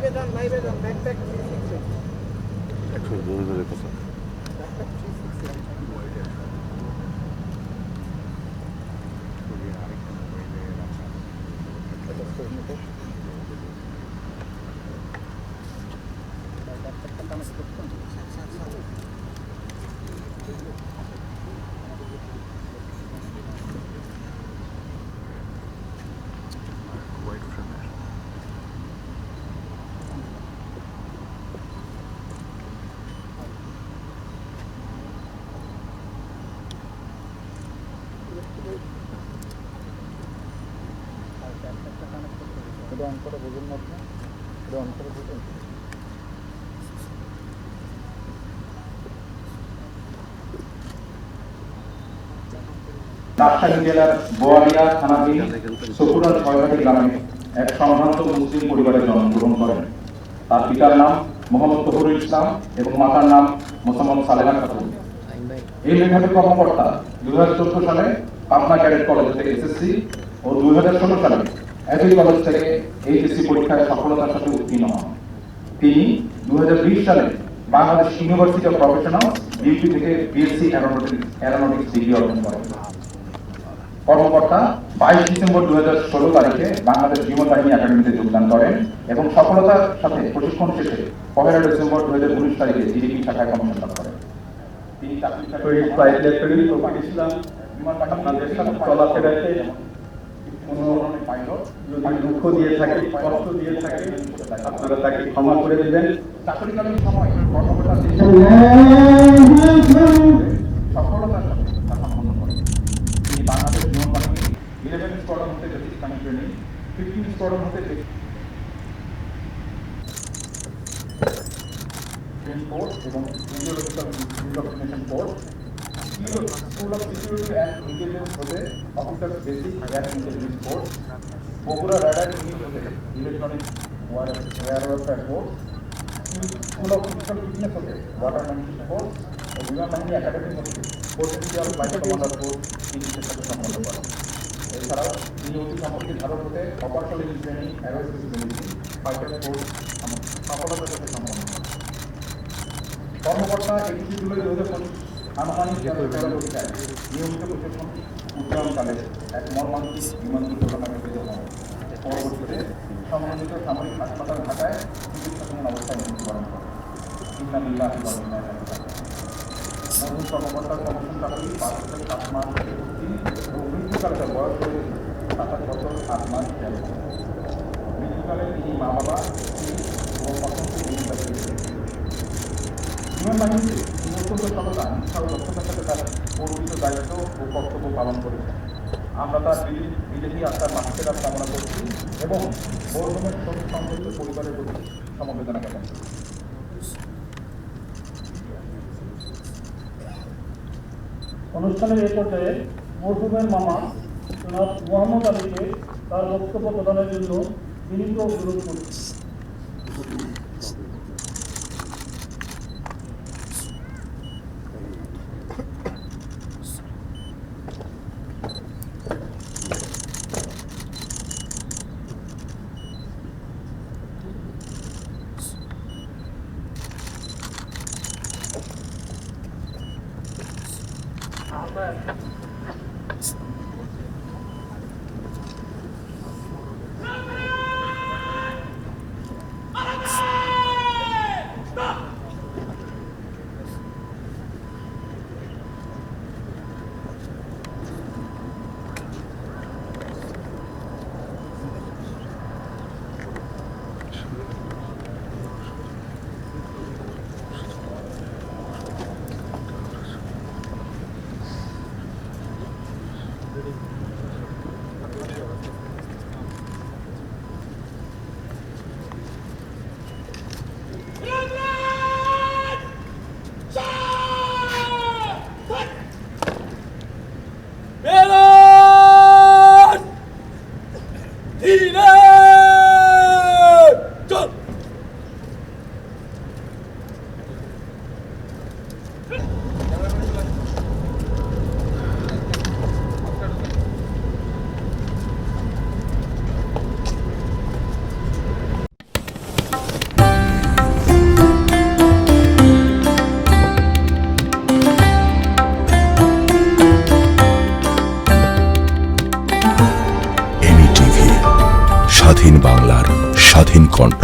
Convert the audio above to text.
লাইভে যান লাইভে যান ব্যাক ব্যাক একশো জোরে জোরে কথা। এটা অন করে বুঝুন না আপনি। এটা রাজশাহী জেলার বোয়ালিয়া থানাধীন সকুরা ছয়ঘাটি গ্রামে এক সম্ভ্রান্ত মুসলিম পরিবারে জন্মগ্রহণ করেন। তার পিতার নাম মোহাম্মদ তহরুল ইসলাম এবং মাতার নাম মোসাম্মদ সালেহা খাতুন। এই মেধাবী কর্মকর্তা দুই হাজার চোদ্দ সালে পাবনা ক্যাডেট কলেজ থেকে এসএসসি ও দুই হাজার ষোলো সালে একই কলেজ থেকে এইচএসসি পরীক্ষায় সফলতার সাথে উত্তীর্ণ হন। তিনি দুই সালে বাংলাদেশ ইউনিভার্সিটি অফ প্রফেশনাল বিউটি থেকে বিএসসি অ্যারোনটিক্স অ্যারোনটিক্স ডিগ্রি অর্জন করেন। কর্মকর্তা বাইশ ডিসেম্বর দু হাজার ষোলো তারিখে বাংলাদেশ বিমান বাহিনী একাডেমিতে যোগদান করেন এবং সফলতার সাথে প্রশিক্ষণ শেষে পহেলা ডিসেম্বর দু হাজার উনিশ তারিখে জিডিপি শাখায় লাভ করেন। তিনি চাকরি ইসলাম আপনাদের সাথে চলাফেরাতে কোনো যদি দুঃখ দিয়ে থাকে কষ্ট দিয়ে থাকে আপনারা তাকে ক্ষমা করে দেবেন চাকরিকালীন সময় কর্মকর্তা সফলতার সাথে তা সম্পন্ন করেন তিনি বাংলাদেশ বিমান বাহিনী ইলেভেন স্কোয়াড্রন হতে বেসিক কামিং ট্রেনিং ফিফটিন স্কোয়াড্রন হতে ট্রেনিং কোর্স এবং ideological indoctrination course school of security and intelligence হতে officer basic air intelligence course Bogura radar unit হতে electronic war warfare course school of physical fitness হতে watermanship course ও বিমান বাহিনী academy হতে পোর্টেন্সিয়াল fight commander course তিনটির সাথে সম্পন্ন করেন এছাড়াও তিনি অতি সামরিক ধারক হতে অপারেশনাল ট্রেনিং অ্যারোস্পেসিবিলিটি ফাইটার কোর্স সফলতার সাথে সম্পন্ন করেন কর্মকর্তা একত্রিশ জুলাই দু হাজার পঁচিশ আনুমানিক তেরো তেরো পরীক্ষায় নিয়মিত প্রশাসন এক মর্মান্তিক বিমান দুর্ঘটনায় মৃত্যু হন। পরবর্তীতে সমন্বিত সামরিক হাসপাতাল ঢাকায় চিকিৎসাধীন অবস্থায় মৃত্যুবরণ করেন। ইন্নালিল্লাহ নতুন কর্মকর্তার পাঁচ থেকে সাত মাস চুক্তি এবং মৃত্যুকালে তার বয়স হয়ে সাতাশ বছর আট মাস তেরো। মৃত্যুকালে তিনি মা বাবা এবং অত্যন্ত সততা নিষ্ঠা ও দক্ষতার সাথে তার অর্পিত দায়িত্ব ও কর্তব্য পালন করেছেন আমরা তার বিদেশি আত্মার মাসিকেরা কামনা করছি এবং বর্ধমের শোক সংগঠিত পরিবারের প্রতি সমবেদনা জ্ঞাপন অনুষ্ঠানের এ পর্যায়ে মরহুমের মামা মোহাম্মদ আলীকে তার বক্তব্য প্রদানের জন্য বিনীত অনুরোধ করছি। Tina! কণ্ঠ